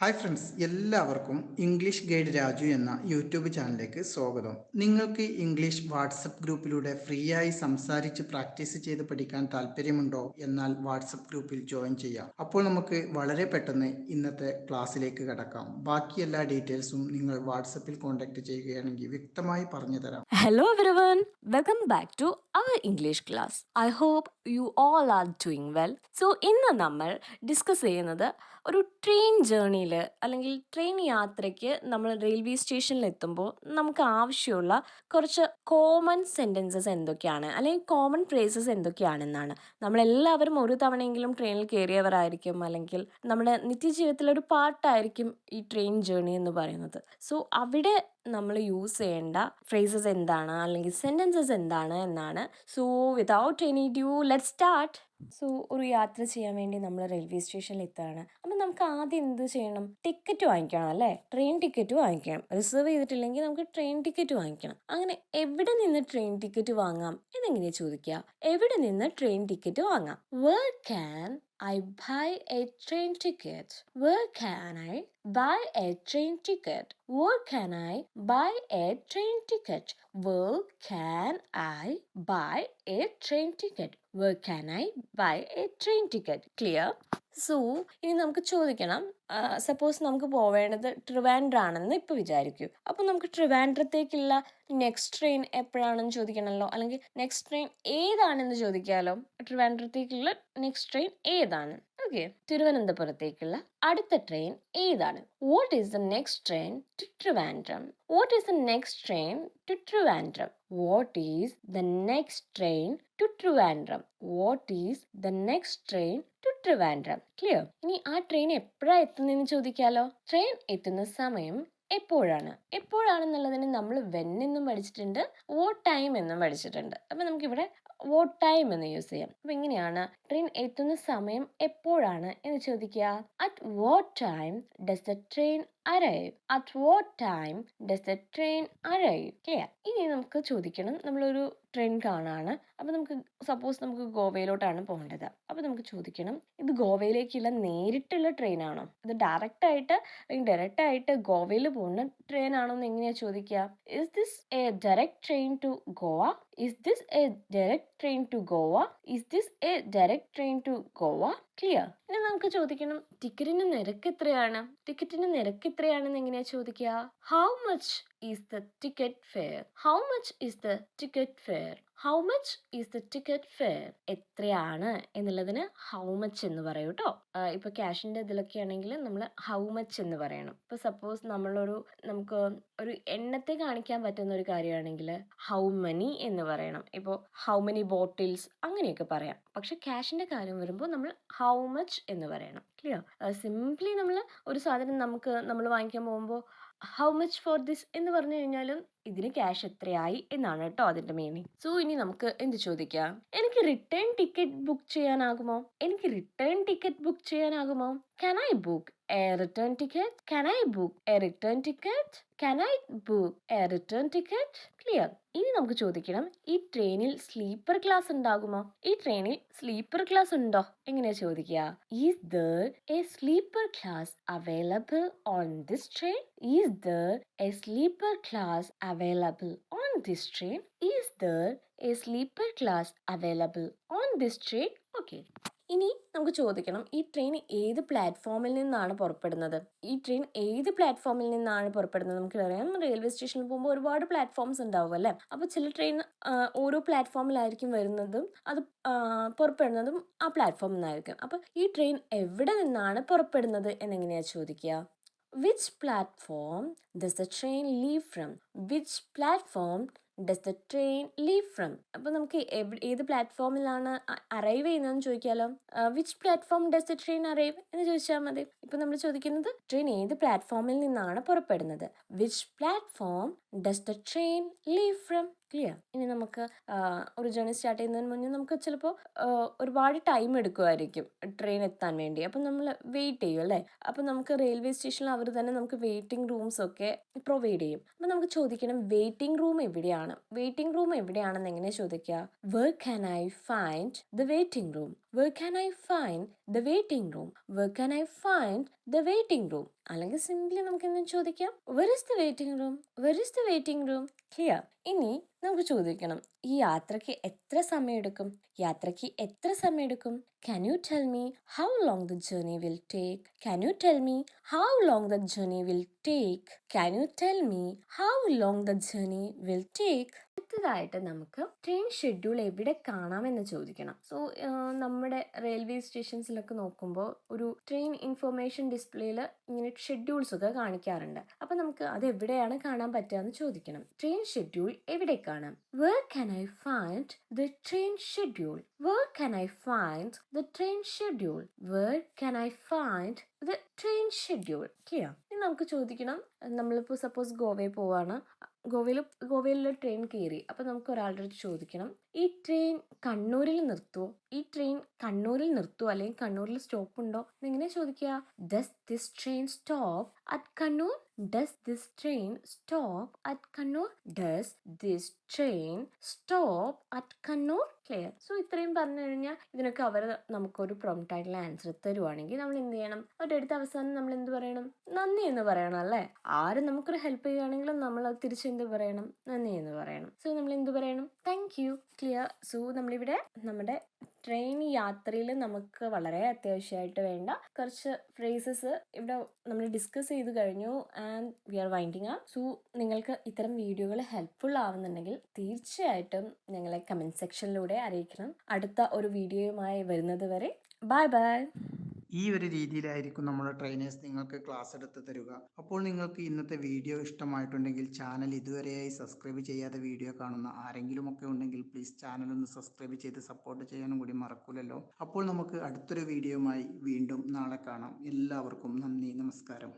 Hi friends എല്ലാവർക്കും English guide Raju എന്ന YouTube ചാനലിലേക്ക് സ്വാഗതം. നിങ്ങൾക്ക് ഇംഗ്ലീഷ് വാട്സപ്പ് ഗ്രൂപ്പിലൂടെ ഫ്രീ ആയി സംസാരിച്ച് പ്രാക്ടീസ് ചെയ്ത് പഠിക്കാൻ താല്പര്യമുണ്ടോ? എന്നാൽ വാട്സപ്പ് ഗ്രൂപ്പിൽ ജോയിൻ ചെയ്യാം. അപ്പോൾ നമുക്ക് വളരെ പെട്ടെന്ന് ഇന്നത്തെ ക്ലാസ്സിലേക്ക് കടക്കാം. ബാക്കി എല്ലാ ഡീറ്റെയിൽസും നിങ്ങൾ വാട്സപ്പിൽ കോൺടാക്ട് ചെയ്യുകയാണെങ്കിൽ വ്യക്തമായി പറഞ്ഞു തരാം. Hello welcome back to our English class I hope you all are doing well. So ഇന്ന് നമ്മൾ ഡിസ്കസ് ചെയ്യുന്നത് ഒരു ട്രെയിൻ ജേർണിയിൽ അല്ലെങ്കിൽ ട്രെയിൻ യാത്രയ്ക്ക് നമ്മൾ റെയിൽവേ സ്റ്റേഷനിൽ എത്തുമ്പോൾ നമുക്ക് ആവശ്യമുള്ള കുറച്ച് കോമൺ സെന്റൻസസ് എന്തൊക്കെയാണ്? അല്ലെങ്കിൽ കോമൺ ഫ്രേസസ് എന്തൊക്കെയാണെന്നാണ്. നമ്മളെല്ലാവരും ഒരു തവണയെങ്കിലും ട്രെയിനിൽ കയറിയവരായിരിക്കും. അല്ലെങ്കിൽ നമ്മുടെ നിത്യജീവിതത്തിലെ ഒരു പാർട്ടായിരിക്കും ഈ ട്രെയിൻ ജേണി എന്ന് പറയുന്നത്. സോ അവിടെ നമ്മൾ യൂസ് ചെയ്യേണ്ട ഫ്രേസസ് എന്താണ്? അല്ലെങ്കിൽ സെന്റൻസസ് എന്താണ് എന്നാണ്. So without any due let start so ഒരു യാത്ര ചെയ്യാൻ വേണ്ടി നമ്മൾ റെയിൽവേ സ്റ്റേഷനിൽ എത്തുകയാണ്. അപ്പം നമുക്ക് ആദ്യം എന്ത് ചെയ്യണം? ടിക്കറ്റ് വാങ്ങിക്കണം അല്ലേ? ട്രെയിൻ ടിക്കറ്റ് വാങ്ങിക്കണം. റിസർവ് ചെയ്തിട്ടില്ലെങ്കിൽ നമുക്ക് ട്രെയിൻ ടിക്കറ്റ് വാങ്ങിക്കണം. അങ്ങനെ എവിടെ നിന്ന് ട്രെയിൻ ടിക്കറ്റ് വാങ്ങാം? എന്നെങ്ങനെ ചോദിക്കുക? എവിടെ നിന്ന് ട്രെയിൻ ടിക്കറ്റ് വാങ്ങാം? Where can I buy a train ticket. Where can I buy a train ticket? Where can I buy a train ticket? Where can I buy a train ticket? Where can I buy a train ticket? Clear? So ഇനി നമുക്ക് ചോദിക്കണം. Suppose നമുക്ക് പോവേണ്ടത് ട്രിവാൻഡ്രാണെന്ന് ഇപ്പോൾ വിചാരിക്കൂ. അപ്പോൾ നമുക്ക് ട്രിവാൻഡ്രത്തേക്കുള്ള next train എപ്പോഴാണെന്ന് ചോദിക്കണമല്ലോ അല്ലെങ്കിൽ നെക്സ്റ്റ് ട്രെയിൻ ഏതാണെന്ന് ചോദിക്കാമല്ലോ ട്രിവാൻഡ്രത്തേക്കുള്ള നെക്സ്റ്റ് ട്രെയിൻ ഏതാണ്? ഓക്കെ തിരുവനന്തപുരത്തേക്കുള്ള അടുത്ത ട്രെയിൻ ഏതാണ്? What is the next train to Trivandrum what is the next train to Trivandrum what is the next train to Trivandrum what is the next train to Trivandrum clear ഇനി ആ train എപ്പോഴാണ് എത്തുന്നതെന്ന് ചോദിക്കാലോ? Train എത്തുന്ന സമയം എപ്പോഴാണ്? എപ്പോഴാണെന്നുള്ളതിന് നമ്മൾ when എന്നും പഠിച്ചിട്ടുണ്ട് vote time എന്നും പഠിച്ചിട്ടുണ്ട്. അപ്പം നമുക്കിവിടെ വോട്ട് ടൈം എന്ന് യൂസ് ചെയ്യാം. അപ്പം ഇങ്ങനെയാണ് ട്രെയിൻ എത്തുന്ന സമയം എപ്പോഴാണ് എന്ന് ചോദിക്കുക. At what time does the train arrive At what time does the train arrive? Clear? ഇനി നമുക്ക് ചോദിക്കണം. നമ്മളൊരു ട്രെയിൻ കാണാണ്. അപ്പോൾ നമുക്ക് സപ്പോസ് നമുക്ക് ഗോവയിലോട്ടാണ് പോകേണ്ടത്. അപ്പോൾ നമുക്ക് ചോദിക്കണം. ഇത് ഗോവയിലേക്കുള്ള നേരിട്ടുള്ള ട്രെയിൻ ആണോ? ഇത് ഡയറക്റ്റ് ആയിട്ട് അല്ലെങ്കിൽ ഡയറക്റ്റ് ആയിട്ട് ഗോവയിൽ പോകുന്ന ട്രെയിൻ ആണോ എന്ന് എങ്ങനെയാണ് ചോദിക്കുക? Is this a direct train to Goa is this a direct train to Goa is this a direct train to Goa clear ഇനി നമുക്ക് ചോദിക്കണം. ടിക്കറ്റിന് നിരക്ക് എത്രയാണ്? ടിക്കറ്റിന് നിരക്ക് എത്രയാണെന്ന് എങ്ങനെയാ ചോദിക്കുക? How much is the ticket fare? How much is the ticket fare? How much is the ticket fare? എത്രയാണ് എന്നുള്ളതിന് ഹൗ മച്ച് എന്ന് പറയും കേട്ടോ ഇപ്പൊ ക്യാഷിന്റെ ഇതിലൊക്കെ ആണെങ്കിൽ നമ്മൾ ഹൗ മച്ച് എന്ന് പറയണം ഇപ്പൊ സപ്പോസ് നമ്മളൊരു നമുക്ക് ഒരു എണ്ണത്തെ കാണിക്കാൻ പറ്റുന്ന ഒരു കാര്യമാണെങ്കിൽ ഹൗ മനി എന്ന് പറയണം ഇപ്പോൾ ഹൗ മനി ബോട്ടിൽസ് അങ്ങനെയൊക്കെ പറയാം പക്ഷെ ക്യാഷിന്റെ കാര്യം വരുമ്പോൾ നമ്മൾ ഹൗ മച്ച് എന്ന് പറയണം ക്ലിയർ സിംപ്ലി നമ്മൾ ഒരു സാധനം നമുക്ക് നമ്മൾ വാങ്ങിക്കാൻ പോകുമ്പോൾ ഹൗ മച്ച് ഫോർ ദിസ് എന്ന് പറഞ്ഞു കഴിഞ്ഞാലും ഇതിന് ക്യാഷ് എത്രയായി എന്നാണ് കേട്ടോ അതിന്റെ മീനിങ് സോ ഇനി നമുക്ക് എന്ത് ചോദിക്കാം? എനിക്ക് റിട്ടേൺ ടിക്കറ്റ് ബുക്ക് ചെയ്യാനാകുമോ? എനിക്ക് റിട്ടേൺ ടിക്കറ്റ് ബുക്ക് ചെയ്യാനാകുമോ? Can I book a return ticket Can I book a return ticket Can I book a return ticket clear ഇനി നമുക്ക് ചോദിക്കണം ഈ ട്രെയിനിൽ സ്ലീപ്പർ ക്ലാസ് ഉണ്ടാകുമോ? ഈ ട്രെയിനിൽ സ്ലീപ്പർ ക്ലാസ് ഉണ്ടോ? എങ്ങനെയാ ചോദിക്കുക is there a sleeper class available on this train is there a sleeper class available on this train? Is there a sleeper class available on this train? Okay. ഇനി നമുക്ക് ചോദിക്കണം ഈ ട്രെയിൻ ഏത് പ്ലാറ്റ്ഫോമിൽ നിന്നാണ് പുറപ്പെടുന്നത് ഈ ട്രെയിൻ ഏത് പ്ലാറ്റ്ഫോമിൽ നിന്നാണ് പുറപ്പെടുന്നത് നമുക്കറിയാം റെയിൽവേ സ്റ്റേഷനിൽ പോകുമ്പോൾ ഒരുപാട് പ്ലാറ്റ്ഫോംസ് ഉണ്ടാവും അല്ലേ അപ്പോൾ ചില ട്രെയിൻ ഓരോ പ്ലാറ്റ്ഫോമിലായിരിക്കും വരുന്നതും അത് പുറപ്പെടുന്നതും ആ പ്ലാറ്റ്ഫോമിൽ നിന്നായിരിക്കും അപ്പോൾ ഈ ട്രെയിൻ എവിടെ നിന്നാണ് പുറപ്പെടുന്നത് എന്നെങ്ങനെയാണ് ചോദിക്കുക which platform does the train leave from? Which platform does the train leave from അപ്പോൾ നമുക്ക് ഏത് പ്ലാറ്റ്ഫോമിലാണ് അറൈവ് ചെയ്യുന്നതെന്ന് ചോദിക്കാലോ? Which platform does the train arrive എന്ന് ചോദിച്ചാൽ മതി. ഇപ്പോൾ നമ്മൾ ചോദിക്കുന്നത് ട്രെയിൻ ഏത് പ്ലാറ്റ്ഫോമിൽ നിന്നാണ് പുറപ്പെടുന്നത്? Which platform does the train leave from clear. ഇനി നമുക്ക് ഒരു ജേണി സ്റ്റാർട്ട് ചെയ്യുന്നതിന് മുന്നേ നമുക്ക് ചിലപ്പോൾ ഒരുപാട് ടൈം എടുക്കുമായിരിക്കും ട്രെയിൻ എത്താൻ വേണ്ടി. അപ്പം നമ്മൾ വെയിറ്റ് ചെയ്യും അല്ലേ? അപ്പം നമുക്ക് റെയിൽവേ സ്റ്റേഷനിൽ അവർ തന്നെ നമുക്ക് വെയിറ്റിംഗ് റൂംസ് ഒക്കെ പ്രൊവൈഡ് ചെയ്യും. അപ്പം നമുക്ക് ചോദിക്കണം വെയിറ്റിംഗ് റൂം എവിടെയാണ്? വെയിറ്റിംഗ് റൂം എവിടെയാണെന്ന് എങ്ങനെ ചോദിക്കുക? Where can I find the waiting room where can I find the waiting room where can I find the waiting room അല്ലെങ്കിൽ സിംപ്ലി നമുക്ക് എന്തും ചോദിക്കാം. Where is the waiting room where is the waiting room clear ഇനി നമുക്ക് ചോദിക്കണം. ഈ യാത്രയ്ക്ക് എത്ര സമയമെടുക്കും? യാത്രയ്ക്ക് എത്ര സമയമെടുക്കും? Can you tell me how long the journey will take can you tell me how long the journey will take can you tell me how long the journey will take അടുത്തതായിട്ട് നമുക്ക് ട്രെയിൻ ഷെഡ്യൂൾ എവിടെ കാണാമെന്ന് ചോദിക്കണം. So നമ്മുടെ railway സ്റ്റേഷൻസിലൊക്കെ നോക്കുമ്പോൾ ഒരു train information ഡിസ്പ്ലേയിൽ ഇങ്ങനെ schedules ഒക്കെ കാണിക്കാറുണ്ട്. അപ്പം നമുക്ക് അത് എവിടെയാണ് കാണാൻ പറ്റുക എന്ന് ചോദിക്കണം. ട്രെയിൻ ഷെഡ്യൂൾ എവിടെ കാണാം? Where can I find the train schedule where can I find the train schedule where can I find the train schedule clear ഇനി നമുക്ക് ചോദിക്കണം. നമ്മളിപ്പോൾ സപ്പോസ് ഗോവയിൽ പോവാണ്. ഗോവയിൽ ഗോവയിലുള്ള ട്രെയിൻ കയറി. അപ്പോൾ നമുക്ക് ഒരാളുടെ അടുത്ത് ചോദിക്കണം. ഈ ട്രെയിൻ കണ്ണൂരിൽ നിർത്തുമോ ഈ ട്രെയിൻ കണ്ണൂരിൽ നിർത്തുമോ അല്ലെങ്കിൽ കണ്ണൂരിൽ സ്റ്റോപ്പ് ഉണ്ടോ? എന്നെങ്ങനെ ചോദിക്കുക? Does this train stop at Kannur does this train stop at Kannur does this train stop at Kannur clear so ഇത്രയും പറഞ്ഞു കഴിഞ്ഞാൽ ഇതിനൊക്കെ അവർ നമുക്കൊരു പ്രോംപ്റ്റ് ആയിട്ടുള്ള ആൻസർ തരുവാണെങ്കിൽ നമ്മൾ എന്ത് ചെയ്യണം? അവരുടെ അടുത്ത അവസാനം നമ്മൾ എന്ത് പറയണം? നന്ദി എന്ന് പറയണം അല്ലേ? ആരും നമുക്കൊരു ഹെൽപ്പ് ചെയ്യുകയാണെങ്കിലും നമ്മൾ അത് തിരിച്ച് എന്ത് പറയണം? നന്ദി എന്ന് പറയണം. സോ നമ്മൾ എന്ത് പറയണം? താങ്ക് യു ക്ലിയർ സോ നമ്മളിവിടെ നമ്മുടെ ട്രെയിൻ യാത്രയിൽ നമുക്ക് വളരെ അത്യാവശ്യമായിട്ട് വേണ്ട കുറച്ച് ഫ്രേസസ് ഇവിടെ നമ്മൾ ഡിസ്കസ് ചെയ്ത് കഴിഞ്ഞു and we are winding ah so നിങ്ങൾക്ക് ഇത്തരം വീഡിയോകൾ ഹെൽപ്ഫുൾ ആവുന്നുണ്ടെങ്കിൽ തീർച്ചയായിട്ടും ഞങ്ങളെ കമന്റ് സെക്ഷനിലൂടെ അറിയിക്കണം. അടുത്ത ഒരു വീഡിയോയുമായി വരുന്നത് വരെ. ബൈ ബൈ ഈ ഒരു രീതിയിലായിരിക്കും നമ്മുടെ ട്രെയിനേഴ്സ് നിങ്ങൾക്ക് ക്ലാസ് എടുത്ത് തരിക. അപ്പോൾ നിങ്ങൾക്ക് ഇന്നത്തെ വീഡിയോ ഇഷ്ടമായിട്ടുണ്ടെങ്കിൽ ചാനൽ ഇതുവരെയായി സബ്സ്ക്രൈബ് ചെയ്യാതെ വീഡിയോ കാണുന്ന ആരെങ്കിലുമൊക്കെ ഉണ്ടെങ്കിൽ പ്ലീസ് ചാനൽ ഒന്ന് സബ്സ്ക്രൈബ് ചെയ്ത് സപ്പോർട്ട് ചെയ്യാനും കൂടി മറക്കൂലല്ലോ. അപ്പോൾ നമുക്ക് അടുത്തൊരു വീഡിയോയുമായി വീണ്ടും നാളെ കാണാം. എല്ലാവർക്കും നന്ദി നമസ്കാരം.